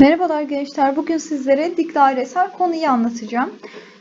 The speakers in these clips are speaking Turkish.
Merhabalar gençler. Bugün sizlere dik dairesel konuyu anlatacağım.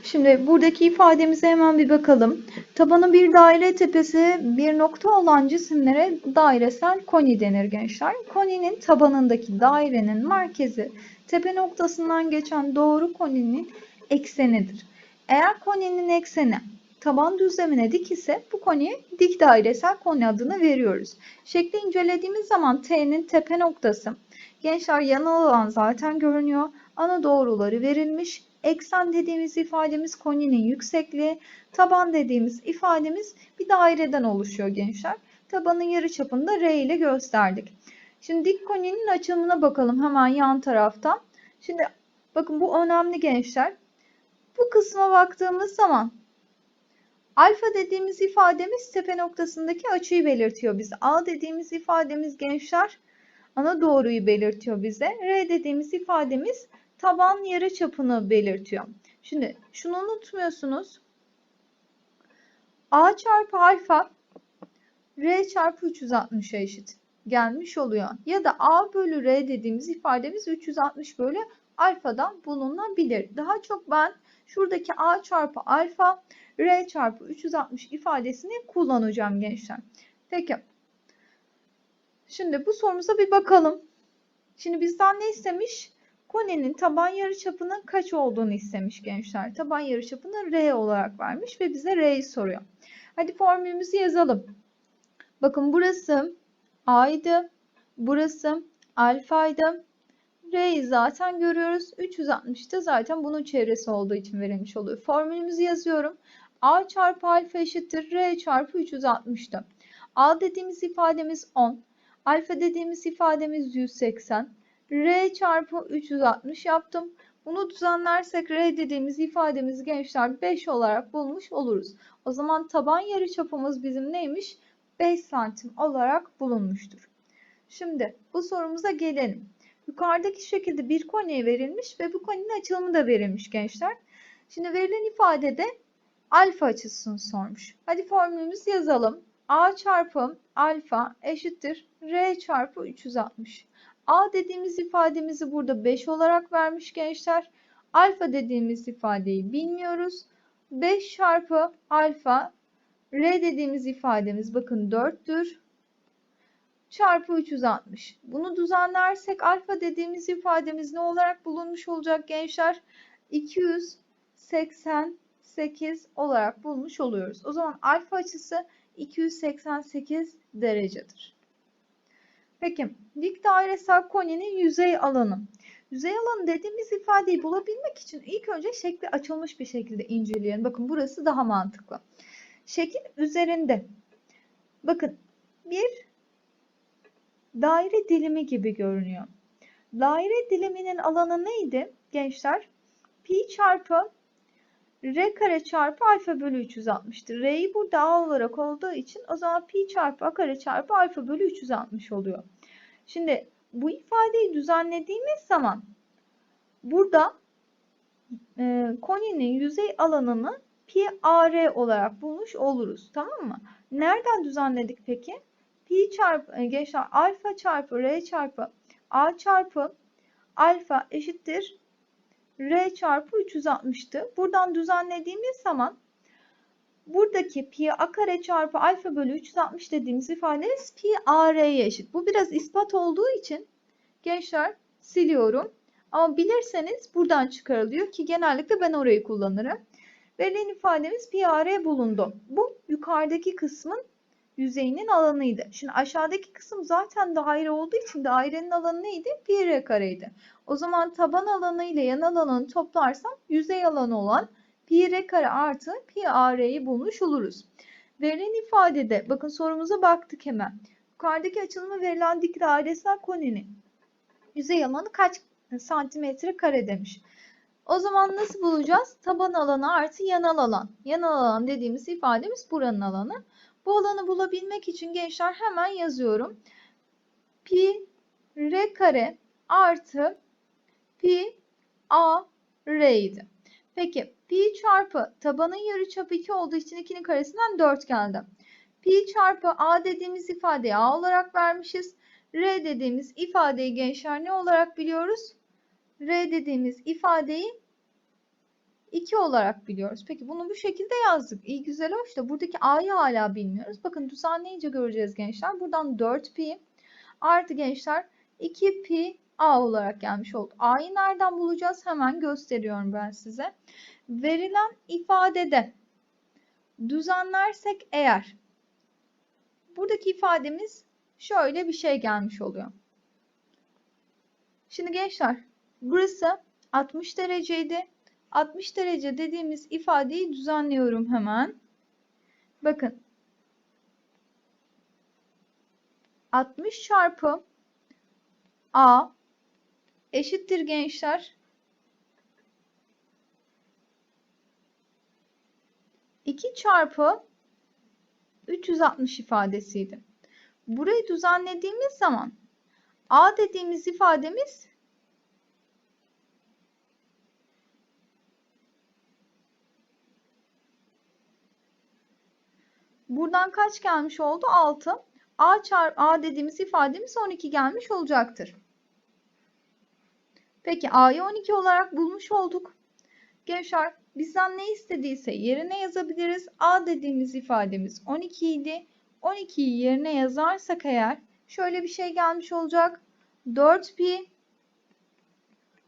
Şimdi buradaki ifademize hemen bir bakalım. Tabanı bir daire tepesi bir nokta olan cisimlere dairesel koni denir gençler. Koninin tabanındaki dairenin merkezi tepe noktasından geçen doğru koninin eksenidir. Eğer koninin ekseni taban düzlemine dik ise bu koniye dik dairesel koni adını veriyoruz. Şekli incelediğimiz zaman T'nin tepe noktası Gençler yanal alan zaten görünüyor. Ana doğruları verilmiş. Eksen dediğimiz ifademiz koninin yüksekliği. Taban dediğimiz ifademiz bir daireden oluşuyor gençler. Tabanın yarıçapını da R ile gösterdik. Şimdi dik koninin açılımına bakalım hemen yan taraftan. Şimdi bakın bu önemli gençler. Bu kısma baktığımız zaman alfa dediğimiz ifademiz tepe noktasındaki açıyı belirtiyor bize. A dediğimiz ifademiz gençler ana doğruyu belirtiyor bize. R dediğimiz ifademiz taban yarı çapını belirtiyor. Şimdi şunu unutmuyorsunuz. A çarpı alfa R çarpı 360'a eşit gelmiş oluyor. Ya da A bölü R dediğimiz ifademiz 360 bölü alfadan bulunabilir. Daha çok ben şuradaki A çarpı alfa R çarpı 360 ifadesini kullanacağım gençler. Peki Şimdi bu sorumuza bir bakalım. Şimdi bizden ne istemiş? Konenin taban yarıçapının kaç olduğunu istemiş gençler. Taban yarıçapını R olarak vermiş ve bize R'yi soruyor. Hadi formülümüzü yazalım. Bakın burası A'ydı. Burası alfaydı. R'yi zaten görüyoruz. 360 da zaten bunun çevresi olduğu için verilmiş oluyor. Formülümüzü yazıyorum. A çarpı alfa eşittir R çarpı 360'tı. A dediğimiz ifademiz 10. Alfa dediğimiz ifademiz 180. R çarpı 360 yaptım. Bunu düzenlersek R dediğimiz ifademiz gençler 5 olarak bulmuş oluruz. O zaman taban yarıçapımız bizim neymiş? 5 santim olarak bulunmuştur. Şimdi bu sorumuza gelelim. Yukarıdaki şekilde bir koniye verilmiş ve bu koninin açılımı da verilmiş gençler. Şimdi verilen ifadede alfa açısını sormuş. Hadi formülümüzü yazalım. A çarpı alfa eşittir R çarpı 360. A dediğimiz ifademizi burada 5 olarak vermiş gençler. Alfa dediğimiz ifadeyi bilmiyoruz. 5 çarpı alfa R dediğimiz ifademiz bakın 4'tür. Çarpı 360. Bunu düzenlersek alfa dediğimiz ifademiz ne olarak bulunmuş olacak gençler? 288 olarak bulmuş oluyoruz. O zaman alfa açısı 288 derecedir. Peki dik dairesel koninin yüzey alanı. Yüzey alanı dediğimiz ifadeyi bulabilmek için ilk önce şekli açılmış bir şekilde inceleyelim. Bakın burası daha mantıklı. Şekil üzerinde bakın bir daire dilimi gibi görünüyor. Daire diliminin alanı neydi gençler? Pi çarpı R kare çarpı alfa bölü 360'tır. R'yi burada A olarak olduğu için o zaman pi çarpı A kare çarpı alfa bölü 360 oluyor. Şimdi bu ifadeyi düzenlediğimiz zaman burada e, koninin yüzey alanını pi AR olarak bulmuş oluruz. Tamam mı? Nereden düzenledik peki? Pi çarpı e, gençler alfa çarpı R çarpı A çarpı alfa eşittir R çarpı 360'tı. Buradan düzenlediğimiz zaman buradaki pi a kare çarpı alfa bölü 360 dediğimiz ifademiz pi a r'ye eşit. Bu biraz ispat olduğu için gençler siliyorum. Ama bilirseniz buradan çıkarılıyor ki genellikle ben orayı kullanırım. Verilen ifademiz pi a r bulundu. Bu yukarıdaki kısmın yüzeyinin alanıydı. Şimdi aşağıdaki kısım zaten daire olduğu için dairenin alanı neydi? Pi r kareydi. O zaman taban alanı ile yan alanını toplarsam yüzey alanı olan pi r kare artı pi a r'yi bulmuş oluruz. Verilen ifadede bakın sorumuza baktık hemen. Yukarıdaki açılımı verilen dik dairesel koninin yüzey alanı kaç santimetre kare demiş. O zaman nasıl bulacağız? Taban alanı artı yanal alan. Yanal alan dediğimiz ifademiz buranın alanı. Bu alanı bulabilmek için gençler hemen yazıyorum. Pi r kare artı pi a r idi. Peki pi çarpı tabanın yarıçapı 2 olduğu için 2'nin karesinden 4 geldi. Pi çarpı a dediğimiz ifadeyi a olarak vermişiz. R dediğimiz ifadeyi gençler ne olarak biliyoruz? R dediğimiz ifadeyi 2 olarak biliyoruz. Peki bunu bu şekilde yazdık. İyi güzel hoş da buradaki A'yı hala bilmiyoruz. Bakın düzenleyince göreceğiz gençler. Buradan 4 pi artı gençler 2 pi A olarak gelmiş oldu. A'yı nereden bulacağız? Hemen gösteriyorum ben size. Verilen ifadede düzenlersek eğer buradaki ifademiz şöyle bir şey gelmiş oluyor. Şimdi gençler burası 60 dereceydi. 60 derece dediğimiz ifadeyi düzenliyorum hemen. Bakın 60 çarpı A eşittir gençler. 2 çarpı 360 ifadesiydi. Burayı düzenlediğimiz zaman A dediğimiz ifademiz Buradan kaç gelmiş oldu? 6. A çarpı A dediğimiz ifademiz 12 gelmiş olacaktır. Peki A'yı 12 olarak bulmuş olduk. Gençler bizden ne istediyse yerine yazabiliriz. A dediğimiz ifademiz 12 idi. 12'yi yerine yazarsak eğer şöyle bir şey gelmiş olacak. 4 pi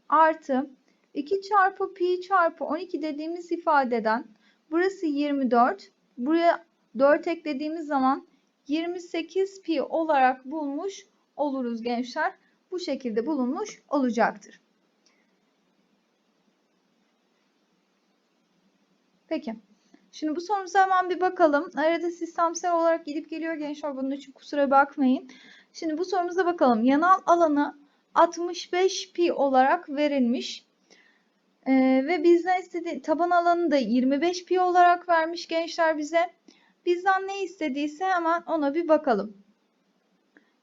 artı 2 çarpı pi çarpı 12 dediğimiz ifadeden burası 24. Buraya 4 eklediğimiz zaman 28 pi olarak bulmuş oluruz gençler. Bu şekilde bulunmuş olacaktır. Peki. Şimdi bu sorumuza hemen bir bakalım. Arada sistemsel olarak gidip geliyor gençler. Bunun için kusura bakmayın. Şimdi bu sorumuza bakalım. Yanal alanı 65 pi olarak verilmiş. Ee, ve bizden istediği taban alanı da 25 pi olarak vermiş gençler bize. Bizden ne istediyse hemen ona bir bakalım.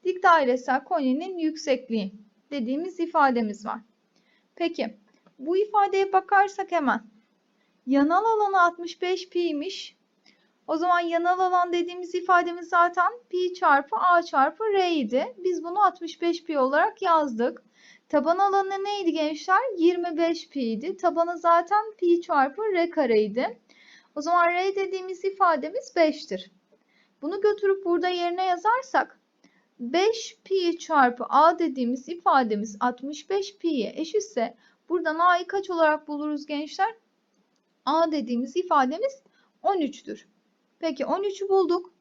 Dik dairesel koninin yüksekliği dediğimiz ifademiz var. Peki bu ifadeye bakarsak hemen yanal alanı 65 pi'ymiş. O zaman yanal alan dediğimiz ifademiz zaten pi çarpı a çarpı r idi. Biz bunu 65 pi olarak yazdık. Taban alanı neydi gençler? 25 pi idi. Tabanı zaten pi çarpı r kareydi. O zaman r dediğimiz ifademiz 5'tir. Bunu götürüp burada yerine yazarsak 5 pi çarpı a dediğimiz ifademiz 65 pi'ye eşitse buradan a'yı kaç olarak buluruz gençler? a dediğimiz ifademiz 13'tür. Peki 13'ü bulduk.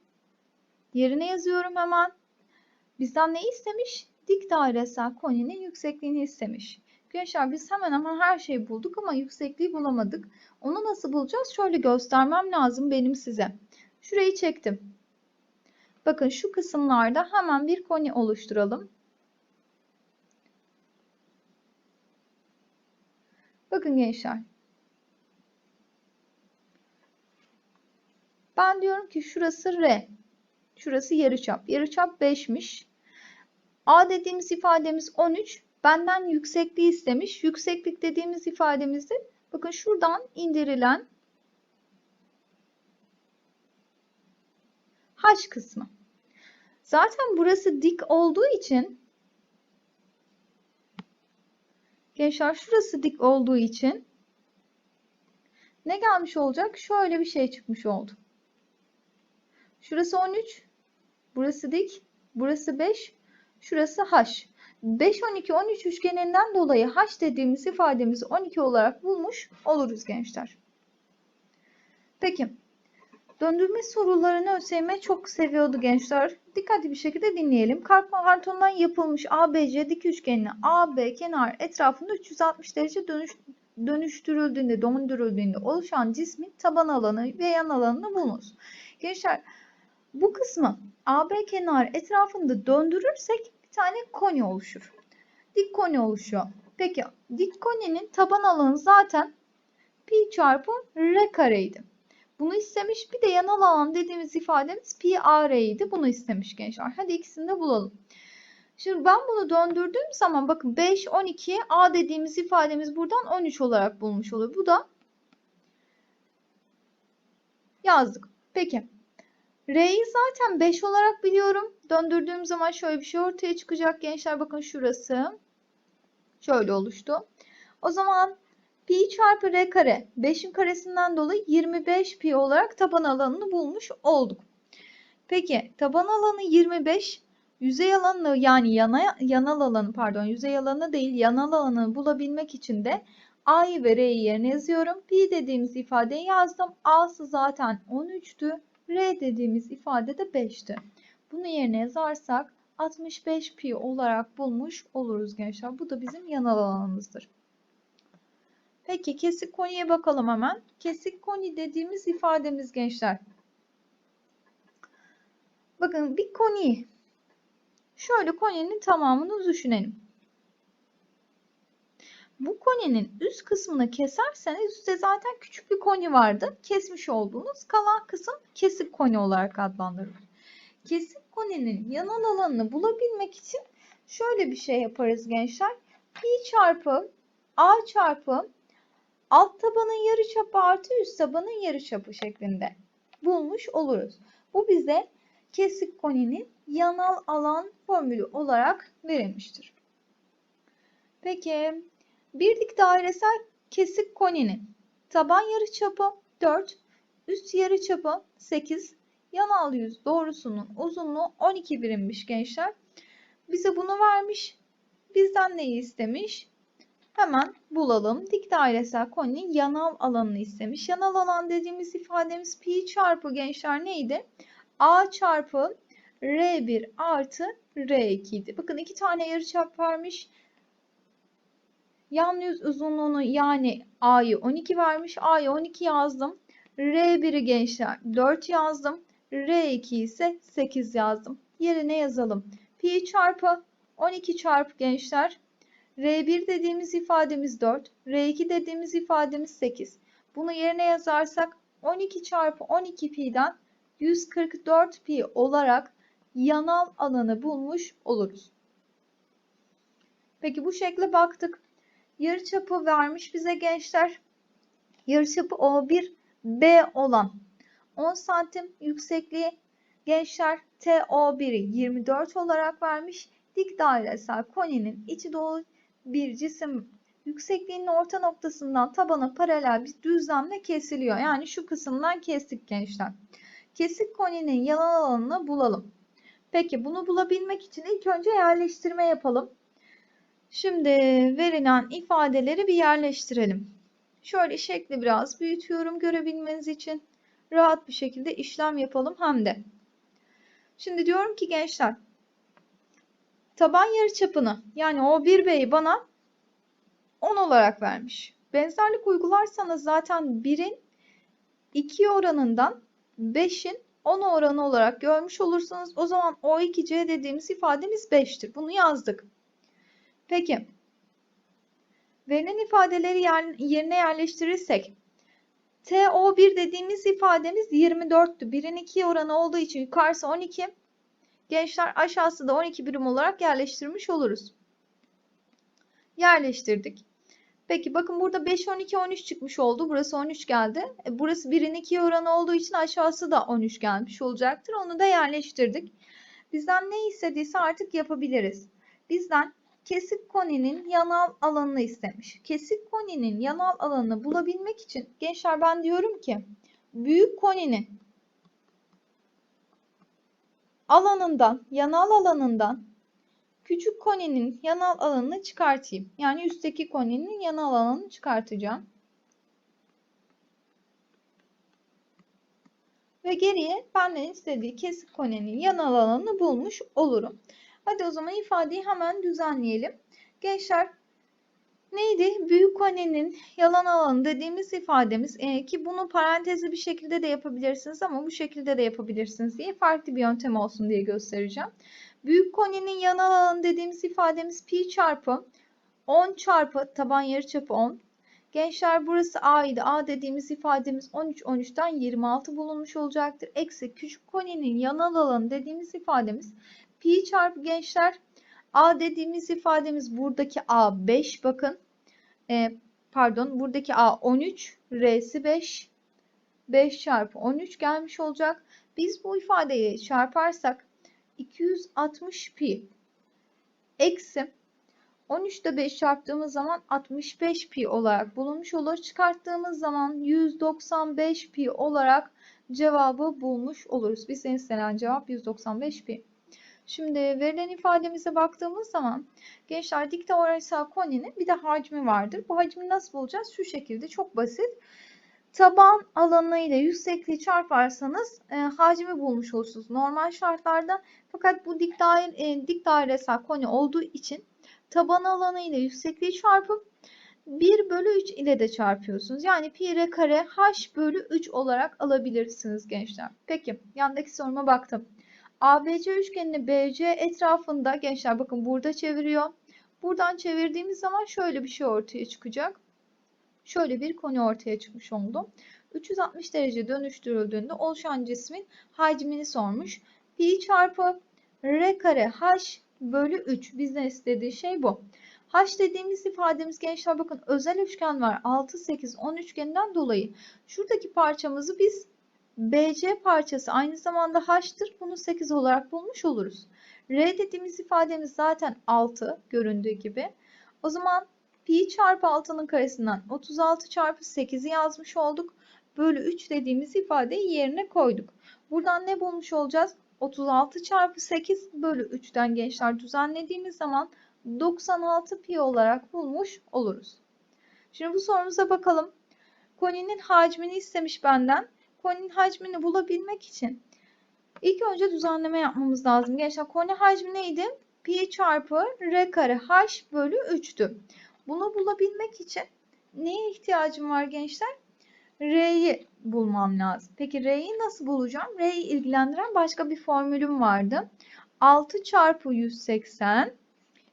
Yerine yazıyorum hemen. Bizden ne istemiş? Dik dairesel koninin yüksekliğini istemiş. Gençler biz hemen hemen her şeyi bulduk ama yüksekliği bulamadık. Onu nasıl bulacağız? Şöyle göstermem lazım benim size. Şurayı çektim. Bakın şu kısımlarda hemen bir koni oluşturalım. Bakın gençler. Ben diyorum ki şurası R. Şurası yarıçap. Yarıçap 5'miş. A dediğimiz ifademiz 13. Benden yüksekliği istemiş. Yükseklik dediğimiz ifademizde bakın şuradan indirilen H kısmı. Zaten burası dik olduğu için gençler şurası dik olduğu için ne gelmiş olacak? Şöyle bir şey çıkmış oldu. Şurası 13. Burası dik. Burası 5. Şurası H. 5, 12, 13 üçgeninden dolayı H dediğimiz ifademizi 12 olarak bulmuş oluruz gençler. Peki. Döndürme sorularını ÖSYM çok seviyordu gençler. Dikkatli bir şekilde dinleyelim. Kartondan yapılmış ABC dik üçgenine AB kenar etrafında 360 derece dönüş, dönüştürüldüğünde, döndürüldüğünde oluşan cismin taban alanı ve yan alanını bulunuz. Gençler bu kısmı AB kenar etrafında döndürürsek tane koni oluşur. Dik koni oluşuyor. Peki dik koninin taban alanı zaten pi çarpı r kareydi. Bunu istemiş. Bir de yanal alan dediğimiz ifademiz pi a r idi. Bunu istemiş gençler. Hadi ikisini de bulalım. Şimdi ben bunu döndürdüğüm zaman bakın 5, 12 a dediğimiz ifademiz buradan 13 olarak bulmuş oluyor. Bu da yazdık. Peki R'yi zaten 5 olarak biliyorum. Döndürdüğüm zaman şöyle bir şey ortaya çıkacak gençler. Bakın şurası. Şöyle oluştu. O zaman pi çarpı r kare 5'in karesinden dolayı 25 pi olarak taban alanını bulmuş olduk. Peki taban alanı 25 yüzey alanını yani yana, yanal alanı pardon yüzey alanı değil yanal alanı bulabilmek için de A'yı ve R'yi yerine yazıyorum. Pi dediğimiz ifadeyi yazdım. A'sı zaten 13'tü. R dediğimiz ifade de 5'ti. Bunu yerine yazarsak 65 pi olarak bulmuş oluruz gençler. Bu da bizim yanal alanımızdır. Peki kesik koniye bakalım hemen. Kesik koni dediğimiz ifademiz gençler. Bakın bir koni. Şöyle koninin tamamını düşünelim. Bu koninin üst kısmını keserseniz üstte zaten küçük bir koni vardı. Kesmiş olduğunuz kalan kısım kesik koni olarak adlandırılır. Kesik koninin yanal alanını bulabilmek için şöyle bir şey yaparız gençler. Pi çarpı a çarpı alt tabanın yarıçapı artı üst tabanın yarıçapı şeklinde bulmuş oluruz. Bu bize kesik koninin yanal alan formülü olarak verilmiştir. Peki bir dik dairesel kesik koninin taban yarıçapı 4, üst yarıçapı 8, yanal yüz doğrusunun uzunluğu 12 birimmiş gençler. Bize bunu vermiş. Bizden neyi istemiş? Hemen bulalım. Dik dairesel koninin yanal alanını istemiş. Yanal alan dediğimiz ifademiz pi çarpı gençler neydi? A çarpı R1 artı R2 idi. Bakın iki tane yarıçap vermiş. Yan yüz uzunluğunu yani A'yı 12 vermiş. A'yı 12 yazdım. R1'i gençler 4 yazdım. R2 ise 8 yazdım. Yerine yazalım. Pi çarpı 12 çarpı gençler. R1 dediğimiz ifademiz 4. R2 dediğimiz ifademiz 8. Bunu yerine yazarsak 12 çarpı 12 pi'den 144 pi olarak yanal alanı bulmuş oluruz. Peki bu şekle baktık. Yarıçapı vermiş bize gençler. Yarıçapı O1 B olan 10 santim yüksekliği gençler TO1'i 24 olarak vermiş. Dik dairesel koninin içi dolu bir cisim yüksekliğinin orta noktasından tabana paralel bir düzlemle kesiliyor. Yani şu kısımdan kestik gençler. Kesik koninin yanal alanını bulalım. Peki bunu bulabilmek için ilk önce yerleştirme yapalım. Şimdi verilen ifadeleri bir yerleştirelim. Şöyle şekli biraz büyütüyorum görebilmeniz için. Rahat bir şekilde işlem yapalım hem de. Şimdi diyorum ki gençler taban yarıçapını yani o 1B'yi bana 10 olarak vermiş. Benzerlik uygularsanız zaten 1'in 2 oranından 5'in 10 oranı olarak görmüş olursanız o zaman O2C dediğimiz ifademiz 5'tir. Bunu yazdık. Peki. Verilen ifadeleri yerine yerleştirirsek TO1 dediğimiz ifademiz 24'tü. 1'in 2 oranı olduğu için yukarısı 12. Gençler aşağısı da 12 birim olarak yerleştirmiş oluruz. Yerleştirdik. Peki bakın burada 5, 12, 13 çıkmış oldu. Burası 13 geldi. E, burası 1'in 2 oranı olduğu için aşağısı da 13 gelmiş olacaktır. Onu da yerleştirdik. Bizden ne istediyse artık yapabiliriz. Bizden kesik koninin yanal alanını istemiş. Kesik koninin yanal alanını bulabilmek için gençler ben diyorum ki büyük koninin alanından, yanal alanından küçük koninin yanal alanını çıkartayım. Yani üstteki koninin yanal alanını çıkartacağım. Ve geriye benden istediği kesik koninin yanal alanını bulmuş olurum. Hadi o zaman ifadeyi hemen düzenleyelim. Gençler neydi? Büyük konenin yalan alanı dediğimiz ifademiz e, ki bunu parantezli bir şekilde de yapabilirsiniz ama bu şekilde de yapabilirsiniz diye farklı bir yöntem olsun diye göstereceğim. Büyük konenin yanal alanı dediğimiz ifademiz pi çarpı 10 çarpı taban yarıçapı 10. Gençler burası A idi. A dediğimiz ifademiz 13 13'ten 26 bulunmuş olacaktır. Eksi küçük konenin yanal alanı dediğimiz ifademiz pi çarpı gençler A dediğimiz ifademiz buradaki A 5 bakın. E, pardon buradaki A 13 R'si 5. 5 çarpı 13 gelmiş olacak. Biz bu ifadeyi çarparsak 260 pi eksi 13'te 5 çarptığımız zaman 65 pi olarak bulunmuş olur. Çıkarttığımız zaman 195 pi olarak cevabı bulmuş oluruz. Bizden istenen cevap 195 pi. Şimdi verilen ifademize baktığımız zaman gençler dikte orasal koninin bir de hacmi vardır. Bu hacmi nasıl bulacağız? Şu şekilde çok basit. Taban alanı ile yüksekliği çarparsanız e, hacmi bulmuş olursunuz normal şartlarda. Fakat bu dik, daire, e, dik dairesel koni olduğu için taban alanı ile yüksekliği çarpıp 1 bölü 3 ile de çarpıyorsunuz. Yani pi r kare h bölü 3 olarak alabilirsiniz gençler. Peki yandaki soruma baktım. ABC üçgenini BC etrafında gençler bakın burada çeviriyor. Buradan çevirdiğimiz zaman şöyle bir şey ortaya çıkacak. Şöyle bir konu ortaya çıkmış oldu. 360 derece dönüştürüldüğünde oluşan cismin hacmini sormuş. Pi çarpı r kare h bölü 3 bizden istediği şey bu. H dediğimiz ifademiz gençler bakın özel üçgen var. 6, 8, 10 üçgeninden dolayı şuradaki parçamızı biz BC parçası aynı zamanda H'tır. Bunu 8 olarak bulmuş oluruz. R dediğimiz ifademiz zaten 6 göründüğü gibi. O zaman pi çarpı 6'nın karesinden 36 çarpı 8'i yazmış olduk. Bölü 3 dediğimiz ifadeyi yerine koyduk. Buradan ne bulmuş olacağız? 36 çarpı 8 bölü 3'ten gençler düzenlediğimiz zaman 96 pi olarak bulmuş oluruz. Şimdi bu sorumuza bakalım. Koninin hacmini istemiş benden. Koninin hacmini bulabilmek için ilk önce düzenleme yapmamız lazım. Gençler koni hacmi neydi? Pi çarpı r kare h bölü 3'tü. Bunu bulabilmek için neye ihtiyacım var gençler? R'yi bulmam lazım. Peki R'yi nasıl bulacağım? R'yi ilgilendiren başka bir formülüm vardı. 6 çarpı 180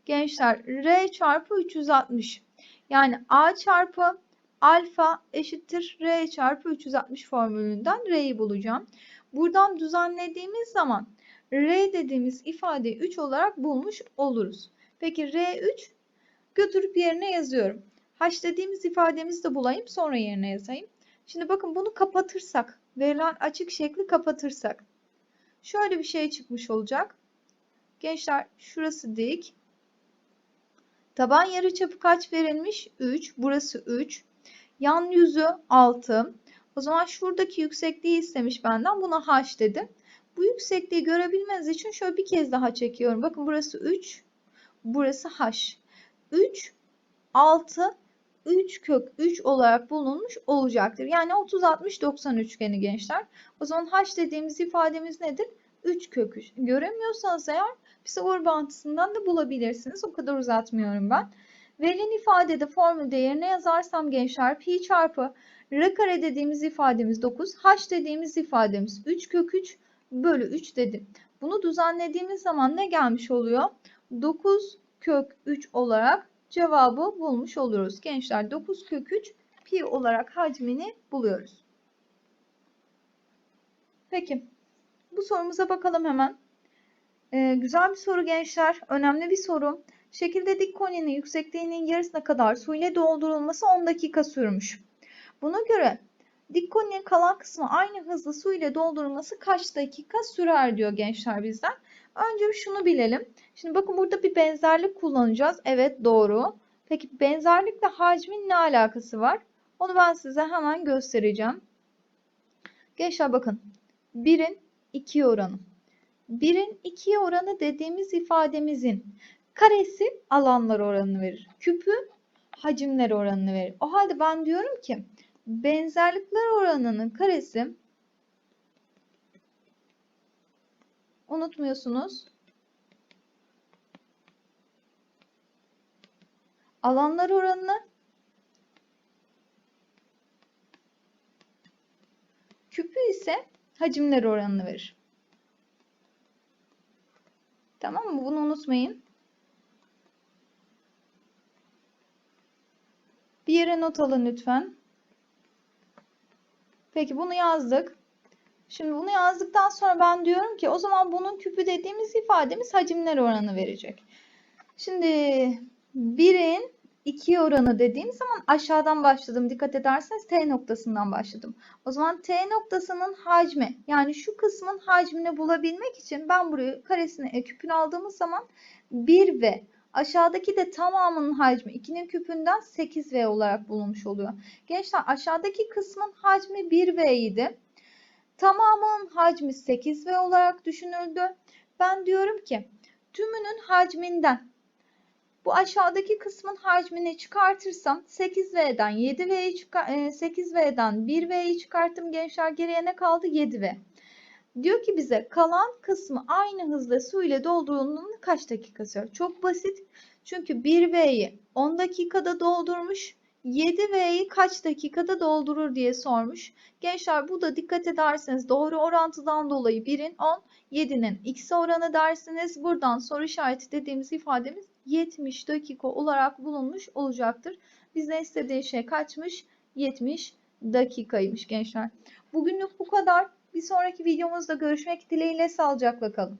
gençler R çarpı 360. Yani A çarpı alfa eşittir R çarpı 360 formülünden R'yi bulacağım. Buradan düzenlediğimiz zaman R dediğimiz ifadeyi 3 olarak bulmuş oluruz. Peki R3 götürüp yerine yazıyorum. H dediğimiz ifademizi de bulayım sonra yerine yazayım. Şimdi bakın bunu kapatırsak, verilen açık şekli kapatırsak şöyle bir şey çıkmış olacak. Gençler şurası dik. Taban yarıçapı kaç verilmiş? 3. Burası 3. Yan yüzü 6. O zaman şuradaki yüksekliği istemiş benden. Buna h dedim. Bu yüksekliği görebilmeniz için şöyle bir kez daha çekiyorum. Bakın burası 3. Burası h. 3, 6, 3 kök 3 olarak bulunmuş olacaktır. Yani 30, 60, 90 üçgeni gençler. O zaman h dediğimiz ifademiz nedir? 3 kök 3. Göremiyorsanız eğer Pisagor bağıntısından da bulabilirsiniz. O kadar uzatmıyorum ben. Verilen ifadede formülde yerine yazarsam gençler pi çarpı r kare dediğimiz ifademiz 9, h dediğimiz ifademiz 3 kök 3 bölü 3 dedim. Bunu düzenlediğimiz zaman ne gelmiş oluyor? 9 kök 3 olarak cevabı bulmuş oluruz. Gençler 9 kök 3 pi olarak hacmini buluyoruz. Peki bu sorumuza bakalım hemen. Ee, güzel bir soru gençler. Önemli bir soru. Şekilde dik koninin yüksekliğinin yarısına kadar su ile doldurulması 10 dakika sürmüş. Buna göre dik koninin kalan kısmı aynı hızla su ile doldurulması kaç dakika sürer diyor gençler bizden. Önce şunu bilelim. Şimdi bakın burada bir benzerlik kullanacağız. Evet doğru. Peki benzerlikle hacmin ne alakası var? Onu ben size hemen göstereceğim. Gençler bakın. 1'in 2 oranı. 1'in 2'ye oranı dediğimiz ifademizin karesi alanlar oranını verir. Küpü hacimler oranını verir. O halde ben diyorum ki benzerlikler oranının karesi unutmuyorsunuz. Alanlar oranını küpü ise hacimler oranını verir. Tamam mı? Bunu unutmayın. Bir yere not alın lütfen. Peki bunu yazdık. Şimdi bunu yazdıktan sonra ben diyorum ki o zaman bunun küpü dediğimiz ifademiz hacimler oranı verecek. Şimdi 1'in 2 oranı dediğim zaman aşağıdan başladım. Dikkat ederseniz T noktasından başladım. O zaman T noktasının hacmi yani şu kısmın hacmini bulabilmek için ben burayı karesini küpünü aldığımız zaman 1 ve Aşağıdaki de tamamının hacmi 2'nin küpünden 8V olarak bulunmuş oluyor. Gençler aşağıdaki kısmın hacmi 1V idi. Tamamının hacmi 8V olarak düşünüldü. Ben diyorum ki tümünün hacminden bu aşağıdaki kısmın hacmini çıkartırsam 8V'den 7V'yi çıkar 8V'den 1V'yi çıkarttım gençler geriye ne kaldı 7V. Diyor ki bize kalan kısmı aynı hızla su ile doldurulduğunda kaç dakika sürer? Çok basit. Çünkü 1V'yi 10 dakikada doldurmuş. 7V'yi kaç dakikada doldurur diye sormuş. Gençler burada dikkat ederseniz doğru orantıdan dolayı 1'in 10, 7'nin x oranı dersiniz. Buradan soru işareti dediğimiz ifademiz 70 dakika olarak bulunmuş olacaktır. Bizden istediği şey kaçmış? 70 dakikaymış gençler. Bugünlük bu kadar. Bir sonraki videomuzda görüşmek dileğiyle sağlıcakla kalın.